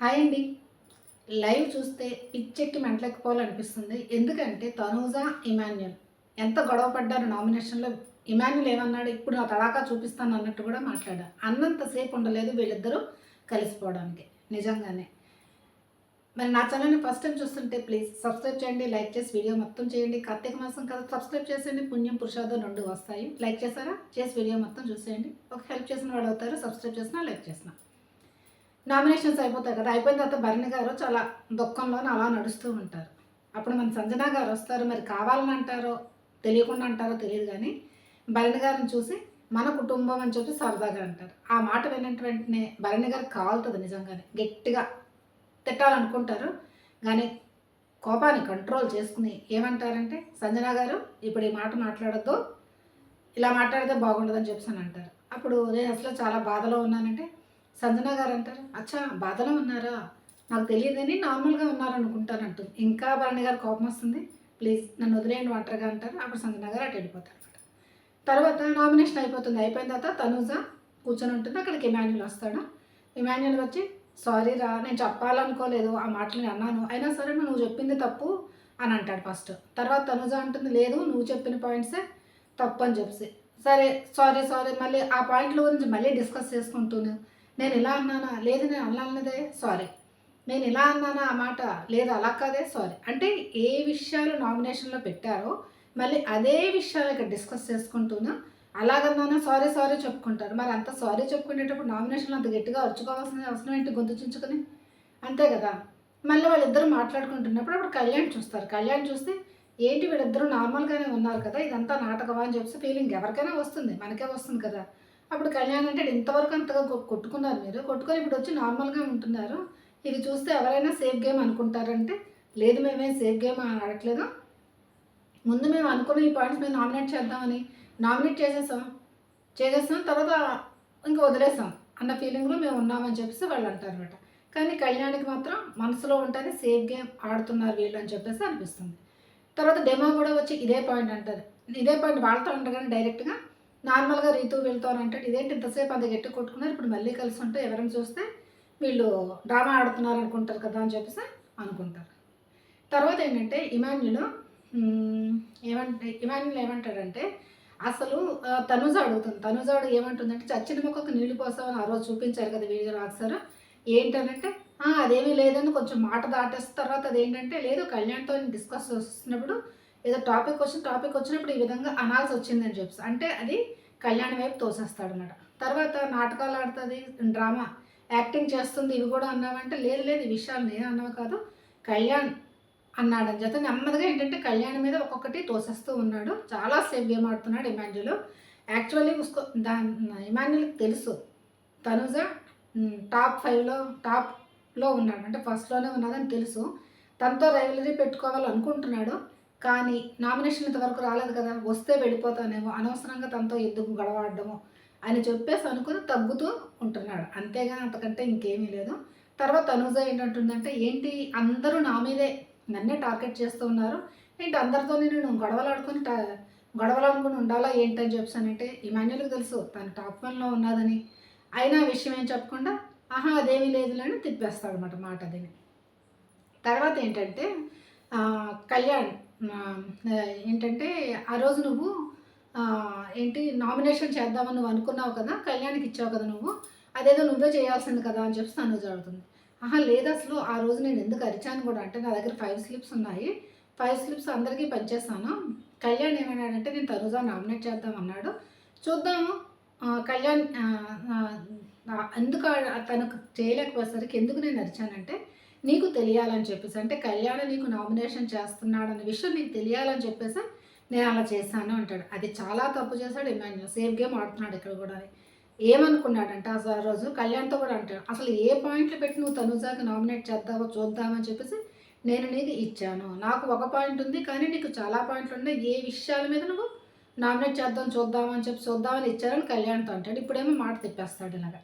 Hi అండి. Live చూస్తే పిచ్చెక్కి మెంటలెక్కిపోవాలనిపిస్తుంది. ఎందుకంటే తనూజా ఇమాన్యుల్ ఎంత గొడవ పడ్డారు నామినేషన్లో. ఇమాన్యుల్ ఏమన్నాడు? ఇప్పుడు నా తడాకా చూపిస్తాను అన్నట్టు కూడా మాట్లాడారు. అన్నంతసేపు ఉండలేదు వీళ్ళిద్దరూ కలిసిపోవడానికి. నిజంగానే. మరి నా ఛానల్ని ఫస్ట్ టైం చూస్తుంటే ప్లీజ్ సబ్స్క్రైబ్ చేయండి లైక్ చేసి వీడియో మొత్తం చేయండి. కార్తీక మాసం కదా సబ్స్క్రైబ్ చేసేయండి. పుణ్యం పురుషార్థం రెండు వస్తాయి. లైక్ చేశారా చేసి వీడియో మొత్తం చూసేయండి. ఒక హెల్ప్ చేసిన వాళ్ళు అవుతారు సబ్స్క్రైబ్ చేసినా లైక్ చేసినా. నామినేషన్స్ అయిపోతాయి కదా అయిపోయిన తర్వాత భరణి గారు చాలా దుఃఖంలోనే అలా నడుస్తూ ఉంటారు. అప్పుడు మన సంజన గారు వస్తారు మరి కావాలని అంటారో తెలియకుండా అంటారో తెలియదు కానీ భరణి గారిని చూసి మన కుటుంబం అని చెప్పి సరదాగా అంటారు. ఆ మాట విన్న వెంటనే భరణి గారు కావాలుతుంది నిజంగానే గట్టిగా తిట్టాలనుకుంటారు కానీ కోపాన్ని కంట్రోల్ చేసుకుని ఏమంటారంటే సంజన గారు ఇప్పుడు ఈ మాట మాట్లాడద్దు ఇలా మాట్లాడితే బాగుండదని చెప్పి అంటారు. అప్పుడు నేను అసలు చాలా బాధలో ఉన్నానంటే సంజన గారు అంటారు అచ్చా బాధలో ఉన్నారా? నాకు తెలియదని నార్మల్గా ఉన్నారు అనుకుంటాను ఇంకా భరణి గారు కోపం వస్తుంది ప్లీజ్ నన్ను వదిలేయండి ఒంటరిగా అంటారు. అప్పుడు సంజన గారు అటు వెళ్ళిపోతారు అనమాట తర్వాత నామినేషన్ అయిపోతుంది. అయిపోయిన తర్వాత తనూజ కూర్చొని ఉంటుంది. అక్కడికి ఇమాన్యుల్ వస్తాడు. ఇమాన్యుల్ వచ్చి సారీ రా నేను చెప్పాలనుకోలేదు. ఆ మాటలు నేను అన్నాను. అయినా సరే నువ్వు చెప్పింది తప్పు అని అంటాడు ఫస్ట్. తర్వాత తనుజ అంటుంది లేదు నువ్వు చెప్పిన పాయింట్సే తప్పు అని చెప్పి సరే సారీ సారీ. మళ్ళీ ఆ పాయింట్ల గురించి మళ్ళీ డిస్కస్ చేసుకుంటూను. నేను ఇలా అన్నానా? లేదు నేను అన్నదే సారీ నేను ఇలా అన్నానా? ఆ మాట లేదు అలా కాదే సారీ అంటే ఏ విషయాలు నామినేషన్లో పెట్టారో మళ్ళీ అదే విషయాలు ఇక్కడ డిస్కస్ చేసుకుంటున్నా అలాగన్నానా? సారీ సారీ చెప్పుకుంటారు. మరి అంత సారీ చెప్పుకునేటప్పుడు నామినేషన్లు అంత గట్టిగా అరుచుకోవాల్సిన అవసరం ఏంటి? గొంతు చించుకొని? అంతే కదా. మళ్ళీ వాళ్ళిద్దరు మాట్లాడుకుంటున్నప్పుడు అప్పుడు కళ్యాణ్ చూస్తారు. కళ్యాణ్ చూస్తే ఏంటి వీళ్ళిద్దరూ నార్మల్గానే ఉన్నారు కదా? ఇదంతా నాటకమా? అని చెప్పి ఫీలింగ్ ఎవరికైనా వస్తుంది. మనకే వస్తుంది కదా. అప్పుడు కళ్యాణ్ అంటే ఇంతవరకు అంతగా కొ- కొట్టుకున్నారు మీరు. కొట్టుకొని ఇప్పుడు వచ్చి నార్మల్గా ఉంటున్నారు. ఇది చూస్తే ఎవరైనా సేఫ్ గేమ్ అనుకుంటారంటే లేదు మేమేం సేఫ్ గేమ్ ఆడట్లేదు ముందు మేము అనుకున్న ఈ పాయింట్స్ మేము నామినేట్ చేద్దామని నామినేట్ చేసేసాం. చేసేస్తాం తర్వాత ఇంకా వదిలేసాం అన్న ఫీలింగ్లో మేము ఉన్నామని చెప్పేసి వాళ్ళు అంటారు అనమాట కానీ కళ్యాణికి మాత్రం మనసులో ఉంటుంది సేఫ్ గేమ్ ఆడుతున్నారు వీళ్ళు అని చెప్పేసి అనిపిస్తుంది. తర్వాత డెమో కూడా వచ్చి ఇదే పాయింట్ అంటారు ఇదే పాయింట్ వాళ్ళతో ఉండగానే డైరెక్ట్గా నార్మల్గా రీతు వెళ్తారంటే అని ఇదేంటి ఇంతసేపు అంత గట్టి కొట్టుకున్నారు? ఇప్పుడు మళ్ళీ కలిసి ఉంటే ఎవరైనా చూస్తే వీళ్ళు డ్రామా ఆడుతున్నారు అనుకుంటారు కదా అని చెప్పేసి అనుకుంటారు. తర్వాత ఏంటంటే ఇమాన్యులు ఏమంటే ఇమాన్యుల్ ఏమంటాడంటే అసలు తనుజ అడుగుతుంది. తనుజాడు ఏమంటుందంటే చచ్చిన మొక్కకు నీళ్ళు పోసామని ఆ రోజు చూపించారు కదా వీడియో రాశారు ఏంటనంటే అదేమీ లేదని కొంచెం మాట దాటేసిన తర్వాత అదేంటంటే లేదు కళ్యాణ్తో డిస్కస్ చేస్తున్నప్పుడు ఏదో టాపిక్ వచ్చిన టాపిక్ వచ్చినప్పుడు ఈ విధంగా అనాల్సి వచ్చిందని చెప్పి అంటే అది కళ్యాణ్ వైపు తోసేస్తాడు అనమాట తర్వాత నాటకాలు ఆడుతుంది డ్రామా యాక్టింగ్ చేస్తుంది ఇవి కూడా అన్నావంటే లేదు లేదు ఈ విషయాలు నేను అన్నావు కాదు కళ్యాణ్ అన్నాడని చేత నెమ్మదిగా ఏంటంటే కళ్యాణ్ మీద ఒక్కొక్కటి తోసేస్తూ ఉన్నాడు. చాలా సేఫ్ గేమ్ ఆడుతున్నాడు ఇమాన్యుల్. యాక్చువల్లీ ఉస్కో దా ఇమాన్యుల్కి తెలుసు. తనుజ టాప్ ఫైవ్లో టాప్లో ఉన్నాడు. అంటే ఫస్ట్లోనే ఉన్నదని తెలుసు. తనతో రైవలరీ పెట్టుకోవాలనుకుంటున్నాడు. కానీ నామినేషన్ ఇంతవరకు రాలేదు కదా వస్తే వెళ్ళిపోతానేమో అనవసరంగా తనతో ఎందుకు గడవాడము అని చెప్పేసి అనుకుని తగ్గుతూ ఉంటున్నాడు. అంతేగాని అంతకంటే ఇంకేమీ లేదు. తర్వాత తనుజ ఏంటంటుందంటే ఏంటి అందరూ నా మీదే నన్నే టార్గెట్ చేస్తూ ఉన్నారు? ఏంటి అందరితో నేను గొడవలాడుకొని టా గొడవలాడుకుని ఉండాలా ఏంటని చెప్పానంటే ఇమాన్యుల్కి తెలుసు తను టాప్ వన్లో ఉన్నదని. అయినా విషయం ఏం చెప్పకుండా ఆహా అదేమీ లేదులని తిప్పేస్తాడు అనమాట మాట అదని తర్వాత ఏంటంటే కళ్యాణ్ ఏంటంటే ఆ రోజు నువ్వు ఏంటి నామినేషన్ చేద్దామని నువ్వు అనుకున్నావు కదా కళ్యాణ్కి ఇచ్చావు కదా నువ్వు అదేదో నువ్వే చేయాల్సింది కదా అని చెప్పి తను అడుగుతుంది ఆహా లేదు అసలు ఆ రోజు నేను ఎందుకు అరిచాను కూడా అంటే నా దగ్గర ఫైవ్ స్లిప్స్ ఉన్నాయి. ఫైవ్ స్లిప్స్ అందరికీ పనిచేస్తాను కళ్యాణ్ ఏమన్నాడంటే నేను తనుజా నామినేట్ చేద్దాం అన్నాడు. చూద్దాము. కళ్యాణ్ ఎందుకు తనకు చేయలేకపోయేసరికి ఎందుకు నేను అరిచానంటే నీకు తెలియాలని చెప్పేసి అంటే కళ్యాణ నీకు నామినేషన్ చేస్తున్నాడు అనే విషయం నీకు తెలియాలని చెప్పేసి నేను అలా చేశాను అంటాడు. అది చాలా తప్పు చేశాడు ఇమాన్యుల్ సేఫ్ గేమ్ ఆడుతున్నాడు ఇక్కడ కూడా ఏమనుకున్నాడంటే అసలు ఆ రోజు? కళ్యాణ్తో కూడా అంటాడు. అసలు ఏ పాయింట్లు పెట్టి నువ్వు తనుజాకి నామినేట్ చేద్దావో చూద్దామని చెప్పేసి నేను నీకు ఇచ్చాను. నాకు ఒక పాయింట్ ఉంది కానీ నీకు చాలా పాయింట్లు ఉన్నాయి. ఏ విషయాల మీద నువ్వు నామినేట్ చేద్దాం చూద్దామని చెప్పి చూద్దామని ఇచ్చారని కళ్యాణ్తో అంటాడు. ఇప్పుడేమో మాట తిప్పేస్తాడు ఇలాగా.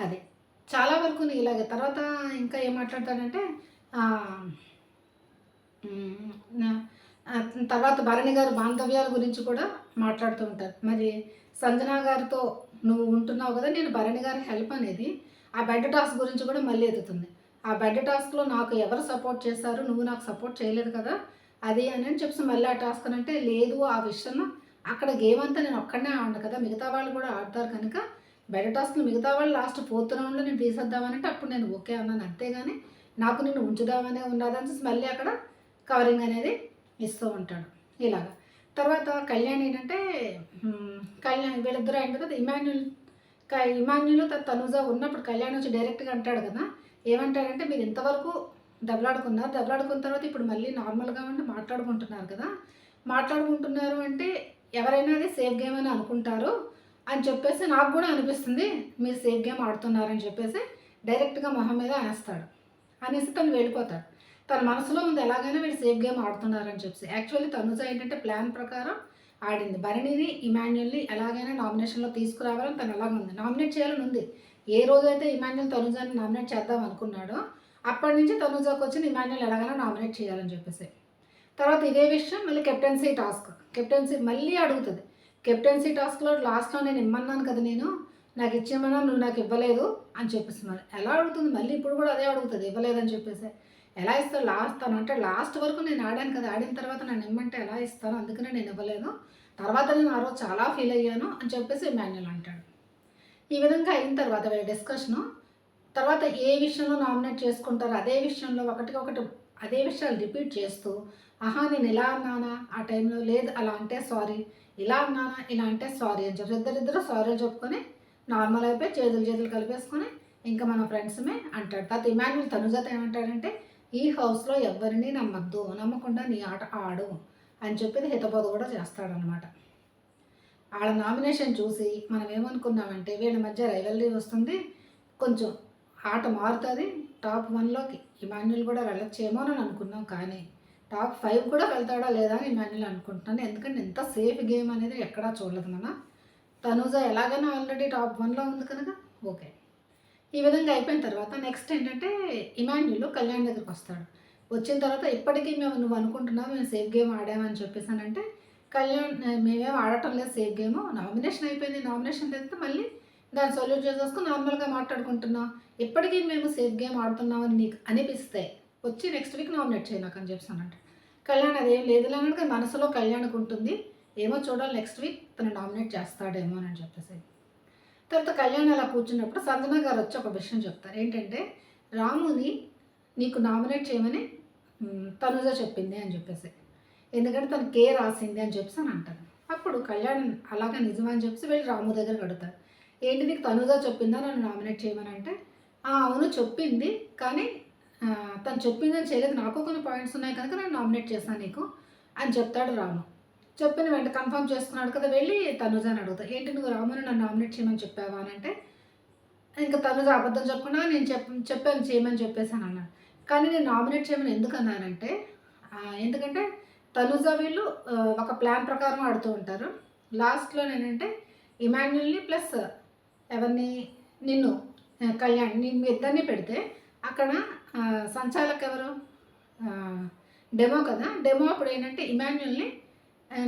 అదే. చాలా వరకు ఇలాగే. తర్వాత ఇంకా ఏం మాట్లాడతాడంటే తర్వాత భరణి గారు బాంధవ్యాల గురించి కూడా మాట్లాడుతూ ఉంటారు. మరి సంజన గారితో నువ్వు ఉంటున్నావు కదా నేను భరణి గారి హెల్ప్ అనేది ఆ బెడ్ టాస్క్ గురించి కూడా మళ్ళీ ఎదుగుతుంది. ఆ బెడ్ టాస్క్లో నాకు ఎవరు సపోర్ట్ చేశారు నువ్వు నాకు సపోర్ట్ చేయలేదు కదా అది అని అని చెప్పి మళ్ళీ ఆ టాస్క్ అని అంటే లేదు ఆ విషయం అక్కడ గేమ్ అంతా నేను ఒక్కడనే ఆడను కదా మిగతా వాళ్ళు కూడా ఆడతారు కనుక బయట టాస్క్లు మిగతా వాళ్ళు లాస్ట్ ఫోర్త్ రౌండ్లో నేను తీసేద్దామనంటే అప్పుడు నేను ఓకే అన్నాను. అంతేగాని నాకు నేను ఉంచుదామనే ఉన్నదని చెప్పి మళ్ళీ అక్కడ కవరింగ్ అనేది ఇస్తూ ఉంటాడు. ఇలాగా. తర్వాత కళ్యాణ్ ఏంటంటే కళ్యాణ్ వీళ్ళిద్దరూ అయిన తర్వాత ఇమాన్యుల్ క- ఇమాన్యుల్ తనుజ ఉన్నప్పుడు కళ్యాణ్ వచ్చి డైరెక్ట్గా అంటాడు కదా ఏమంటాడంటే మీరు ఇంతవరకు దెబ్బలాడుకున్నారు. దెబ్బలాడుకున్న తర్వాత ఇప్పుడు మళ్ళీ నార్మల్గా ఉండి మాట్లాడుకుంటున్నారు కదా. మాట్లాడుకుంటున్నారు అంటే ఎవరైనా అది సేఫ్ గేమ్ అని అనుకుంటారు. అని చెప్పేసి నాకు కూడా అనిపిస్తుంది మీరు సేఫ్ గేమ్ ఆడుతున్నారని చెప్పేసి డైరెక్ట్గా మొహం మీద అనేస్తాడు. అనేసి తను వెళ్ళిపోతాడు. తన మనసులో ఉంది ఎలాగైనా వీళ్ళు సేఫ్ గేమ్ ఆడుతున్నారని చెప్పేసి. యాక్చువల్లీ తనుజ ఏంటంటే ప్లాన్ ప్రకారం ఆడింది. భరణిని ఇమాన్యుల్ని ఎలాగైనా నామినేషన్లో తీసుకురావాలని తను అలాగ ఉంది. నామినేట్ చేయాలని ఉంది. ఏ రోజైతే ఇమాన్యుల్ తనుజాని నామినేట్ చేద్దాం అనుకున్నాడో అప్పటి నుంచి తనుజాకు వచ్చిన ఇమాన్యుల్ ఎలాగైనా నామినేట్ చేయాలని చెప్పేసి. తర్వాత ఇదే విషయం మళ్ళీ కెప్టెన్సీ టాస్క్. కెప్టెన్సీ మళ్ళీ అడుగుతుంది. కెప్టెన్సీ టాస్క్లో లాస్ట్లో నేను ఇమ్మన్నాను కదా నేను నాకు ఇచ్చేమన్నా నువ్వు నాకు ఇవ్వలేదు అని చెప్పేసి మరి ఎలా అడుగుతుంది? మళ్ళీ ఇప్పుడు కూడా అదే అడుగుతుంది ఇవ్వలేదని చెప్పేసి. ఎలా ఇస్తాను లాస్ట్ తను అంటే లాస్ట్ వరకు నేను ఆడాను కదా ఆడిన తర్వాత నన్ను ఇమ్మంటే ఎలా ఇస్తాను? అందుకనే నేను ఇవ్వలేదు. తర్వాత నేను ఆ రోజు చాలా ఫీల్ అయ్యాను అని చెప్పేసి మాన్యుల్ అంటాడు. ఈ విధంగా అయిన తర్వాత వీళ్ళ డిస్కషను. తర్వాత ఏ విషయంలో నామినేట్ చేసుకుంటారో? అదే విషయంలో ఒకటికి ఒకటి అదే విషయాలు రిపీట్ చేస్తూ ఆహా నేను ఇలా అన్నానా? ఆ టైంలో లేదు అలా అంటే సారీ. ఇలా అన్నానా ఇలా అంటే సారీ అని చెప్పి ఇద్దరిద్దరు సారీ చెప్పుకొని నార్మల్ అయిపోయి చేతులు చేతులు కలిపేసుకొని ఇంకా మన ఫ్రెండ్స్మే అంటాడు. తర్వాత ఇమాన్యుల్ తనుజాత ఏమంటాడంటే ఈ హౌస్లో ఎవరిని నమ్మద్దు నమ్మకుండా నీ ఆట ఆడు అని చెప్పి హితబోధ కూడా చేస్తాడనమాట వాళ్ళ నామినేషన్ చూసి మనం ఏమనుకున్నామంటే వీళ్ళ మధ్య రైవల్రీ వస్తుంది కొంచెం ఆట మారుతుంది టాప్ వన్లోకి ఇమాన్యుల్ కూడా వెళ్ళొచ్చేమో అని అనుకున్నాం కానీ టాప్ ఫైవ్ కూడా వెళ్తాడా లేదా అని ఇమాన్యుల్ అనుకుంటున్నాను. ఎందుకంటే ఎంత సేఫ్ గేమ్ అనేది ఎక్కడా చూడలేదు మన తనూజ ఎలాగైనా ఆల్రెడీ టాప్ వన్లో ఉంది కనుక ఓకే. ఈ విధంగా అయిపోయిన తర్వాత నెక్స్ట్ ఏంటంటే ఇమాన్యుల్ కళ్యాణ్ దగ్గరికి వస్తాడు. వచ్చిన తర్వాత ఇప్పటికీ మేము నువ్వు అనుకుంటున్నావు మేము సేఫ్ గేమ్ ఆడామని చెప్పేసానంటే కళ్యాణ్ మేమేం ఆడటం లేదు సేఫ్ గేమ్. నామినేషన్ అయిపోయింది నామినేషన్ తెస్తే మళ్ళీ దాన్ని సొల్యూట్ చేసేసుకుని నార్మల్గా మాట్లాడుకుంటున్నాం. ఇప్పటికీ మేము సేఫ్ గేమ్ ఆడుతున్నామని నీకు అనిపిస్తే వచ్చి నెక్స్ట్ వీక్ నామినేట్ చేయి నాకు అని చెప్పానంట కళ్యాణ్ అదేం లేదు లేనట్టుగా మనసులో కళ్యాణ్కి ఉంటుంది. ఏమో చూడాలి నెక్స్ట్ వీక్ తను నామినేట్ చేస్తాడేమో అని చెప్పేసి. తర్వాత కళ్యాణ్ అలా కూర్చున్నప్పుడు సంజన గారు వచ్చి ఒక విషయం చెప్తారు. ఏంటంటే రాముని నీకు నామినేట్ చేయమని తనుజ చెప్పింది అని చెప్పేసి. ఎందుకంటే తను కే రాసింది అని చెప్పేసి అని అంటారు. అప్పుడు కళ్యాణ్ అలాగా నిజమని అని చెప్పేసి వెళ్ళి రాము దగ్గర కడతారు ఏంటి నీకు తనుజ చెప్పిందా నన్ను నామినేట్ చేయమని? అంటే అవును చెప్పింది. కానీ తను చెప్పిందని చేయలేదు. నాకు కొన్ని పాయింట్స్ ఉన్నాయి కనుక నేను నామినేట్ చేశాను నీకు. అని చెప్తాడు రాము. చెప్పిన వెంట కన్ఫర్మ్ చేసుకున్నాడు కదా వెళ్ళి తనుజ అని అడుగుతా. ఏంటి నువ్వు రాముని నన్ను నామినేట్ చేయమని చెప్పావా? అని అంటే ఇంకా తనుజ అబద్ధం చెప్పకుండా నేను చెప్ చెప్పాను చేయమని చెప్పేసాను అన్నాను కానీ నేను నామినేట్ చేయమని ఎందుకు అన్నానంటే ఎందుకంటే తనుజ వీళ్ళు ఒక ప్లాన్ ప్రకారం ఆడుతూ ఉంటారు. లాస్ట్లో నేనంటే ఇమాన్యుల్ని ప్లస్ ఎవరిని నిన్ను కళ్యాణ్ మీ ఇద్దరిని పెడితే అక్కడ సంచాలక్ ఎవరు డెమో కదా. డెమో అప్పుడు ఏంటంటే ఇమాన్యుల్ని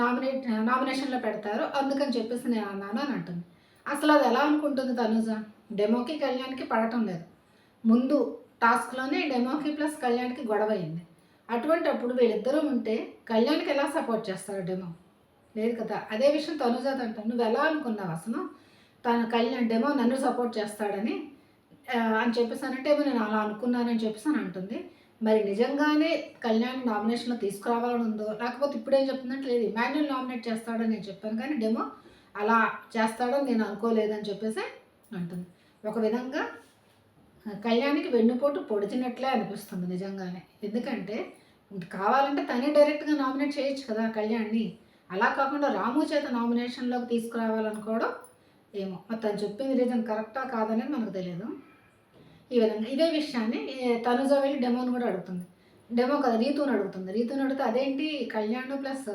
నామినేట్ నామినేషన్లో పెడతారు. అందుకని చెప్పేసి నేను అన్నాను అని అంటుంది. అసలు అది ఎలా అనుకుంటుంది తనుజ? డెమోకి కళ్యాణ్కి పడటం లేదు. ముందు టాస్క్లోనే డెమోకి ప్లస్ కళ్యాణ్కి గొడవ అయింది. అటువంటి అప్పుడు వీళ్ళిద్దరూ ఉంటే కళ్యాణ్కి ఎలా సపోర్ట్ చేస్తారు డెమో? లేదు కదా. అదే విషయం తనుజాత అంటాను నువ్వు ఎలా అనుకున్నావు అసలు? తను కళ్యాణ్ డెమో నన్ను సపోర్ట్ చేస్తాడని అని చెప్పేసి అంటే నేను అలా అనుకున్నానని చెప్పేసి అని అంటుంది మరి నిజంగానే కళ్యాణ్ నామినేషన్లో తీసుకురావాలని ఉందో లేకపోతే ఇప్పుడేం చెప్తుందంటే లేదు ఇమాన్యుల్ నామినేట్ చేస్తాడని నేను చెప్పాను కానీ డెమో అలా చేస్తాడని నేను అనుకోలేదని చెప్పేసి అంటుంది. ఒక విధంగా కళ్యాణ్కి వెన్నుపోటు పొడిచినట్లే అనిపిస్తుంది నిజంగానే. ఎందుకంటే కావాలంటే తనే డైరెక్ట్గా నామినేట్ చేయొచ్చు కదా కళ్యాణ్ని. అలా కాకుండా రాము చేత నామినేషన్లోకి తీసుకురావాలనుకోవడం ఏమో. మరి తను చెప్పింది రీజన్ కరెక్టా కాదనేది మనకు తెలియదు ఈ విధంగా. ఇదే విషయాన్ని తనుజ వెళ్ళి డెమోని కూడా అడుగుతుంది. డెమో కదా రీతుని అడుగుతుంది. రీతుని అడిగితే అదేంటి కళ్యాణ్ ప్లస్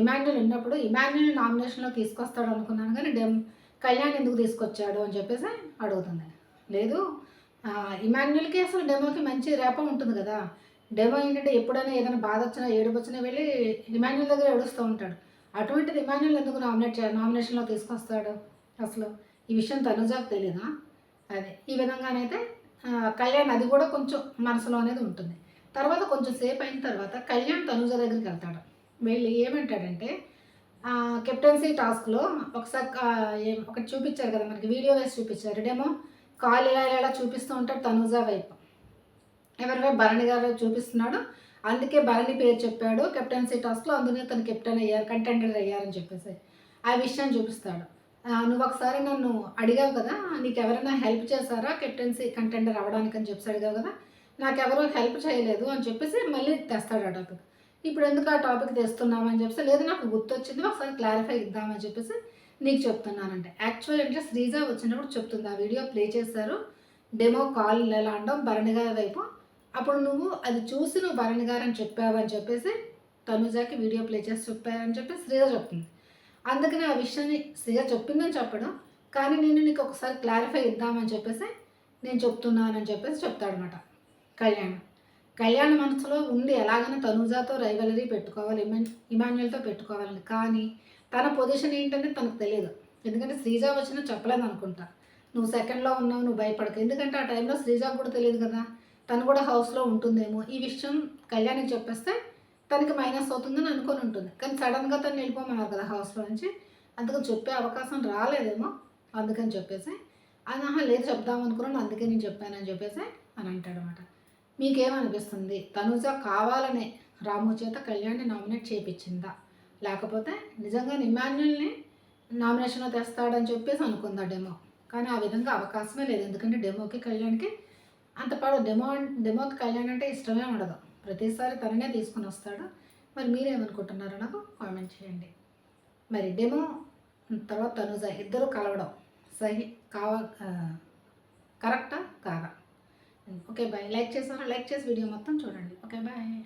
ఇమాన్యుల్ ఉన్నప్పుడు ఇమాన్యుల్ నామినేషన్లో తీసుకొస్తాడు అనుకున్నాను కానీ డెమ్ కళ్యాణ్ ఎందుకు తీసుకొచ్చాడు అని చెప్పేసి అడుగుతుంది. లేదు ఇమాన్యుల్కి అసలు డెమోకి మంచి రేప ఉంటుంది కదా. డెమో ఏంటంటే ఎప్పుడైనా ఏదైనా బాధ వచ్చినా ఏడుపు వచ్చినా వెళ్ళి ఇమాన్యుల్ దగ్గర ఏడుస్తూ ఉంటాడు. అటువంటిది ఇమాన్యుల్ ఎందుకు నామినేట్ నామినేషన్లో తీసుకొస్తాడు? అసలు ఈ విషయం తనుజాకు తెలియదా అదే ఈ విధంగానైతే కళ్యాణ్ అది కూడా కొంచెం మనసులో అనేది ఉంటుంది. తర్వాత కొంచెం సేపు అయిన తర్వాత కళ్యాణ్ తనుజ దగ్గరికి వెళ్తాడు. వెళ్ళి ఏమంటాడంటే కెప్టెన్సీ టాస్క్లో ఒకసారి ఏం- ఒకటి చూపించారు కదా మనకి వీడియో వేసి చూపించారు. డేమో కాలు ఇలా ఇలా చూపిస్తూ ఉంటాడు తనుజ వైపు. ఎవరివే భరణి గారు చూపిస్తున్నాడు. అందుకే భరణి పేరు చెప్పాడు. కెప్టెన్సీ టాస్క్లో అందుకే తను కెప్టెన్ అయ్యారు కంటెండర్ అయ్యారని చెప్పేసి ఆ విషయాన్ని చూపిస్తాడు. నువ్వు ఒకసారి నన్ను అడిగావు కదా నీకు ఎవరైనా హెల్ప్ చేశారా? కెప్టెన్సీ కంటెండర్ అవ్వడానికి అని చెప్పి అడిగావు కదా నాకెవరూ హెల్ప్ చేయలేదు అని చెప్పేసి మళ్ళీ తెస్తాడు ఆ టాపిక్ ఇప్పుడు ఎందుకు ఆ టాపిక్ తెస్తున్నావు అని చెప్పేసి లేదు నాకు గుర్తొచ్చింది ఒకసారి క్లారిఫై ఇద్దామని చెప్పేసి నీకు చెప్తున్నానంటే. యాక్చువల్ అంటే శ్రీజ వచ్చినప్పుడు చెప్తుంది ఆ వీడియో ప్లే చేశారు డెమో కాల్ ఎలా అనడం భరణి గారి వైపు. అప్పుడు నువ్వు అది చూసి నువ్వు భరణి గారు అని చెప్పావు అని చెప్పేసి తనుజాకి వీడియో ప్లే చేసి చెప్పారని చెప్పి శ్రీజ చెప్తుంది. అందుకని ఆ విషయాన్ని సిగ చెప్పిందని చెప్పడం. కానీ నేను నీకు ఒకసారి క్లారిఫై ఇద్దామని చెప్పేసి నేను చెప్తున్నానని చెప్పేసి చెప్తాడనమాట కళ్యాణ్. కళ్యాణ్ మనసులో ఉంది ఎలాగైనా తనుజాతో రైవలరీ పెట్టుకోవాలి ఇమాన్ ఇమాన్యుల్తో పెట్టుకోవాలని. కానీ తన పొజిషన్ ఏంటనేది తనకు తెలియదు. ఎందుకంటే శ్రీజ వచ్చినా చెప్పలేదు అనుకుంటా. నువ్వు సెకండ్లో ఉన్నావు నువ్వు భయపడకు. ఎందుకంటే ఆ టైంలో శ్రీజాకు కూడా తెలియదు కదా. తను కూడా హౌస్లో ఉంటుందేమో. ఈ విషయం కళ్యాణ్కి చెప్పేస్తే తనకి మైనస్ అవుతుందని అనుకొని ఉంటుంది. కానీ సడన్గా తను వెళ్ళిపోమన్నారు కదా హౌస్లో నుంచి. అందుకని చెప్పే అవకాశం రాలేదేమో. అందుకని చెప్పేసి అది ఆహా లేదు చెప్దాం అనుకున్నాను. అందుకే నేను చెప్పానని చెప్పేసి అని అంటాడనమాట మీకేమనిపిస్తుంది? తనుజ కావాలనే రాము చేత కళ్యాణ్ని నామినేట్ చేయించిందా లేకపోతే నిజంగా ఇమాన్యుల్ని నామినేషన్లో తెస్తాడని చెప్పేసి అనుకుందా డెమో? కానీ ఆ విధంగా అవకాశమే లేదు. ఎందుకంటే డెమోకి కళ్యాణ్కి అంత పాడు. డెమో డెమోకి కళ్యాణ్ అంటే ఇష్టమే ఉండదు. ప్రతిసారి తననే తీసుకుని వస్తాడు? మరి మీరేమనుకుంటున్నారో నాకు కామెంట్ చేయండి. మరి డెమో తర్వాత తనుజ ఇద్దరు కలవడం సహి కావ కరెక్టా? కాదా? Okay bye. లైక్ చేసారా లైక్ చేసి వీడియో మొత్తం చూడండి. Okay bye.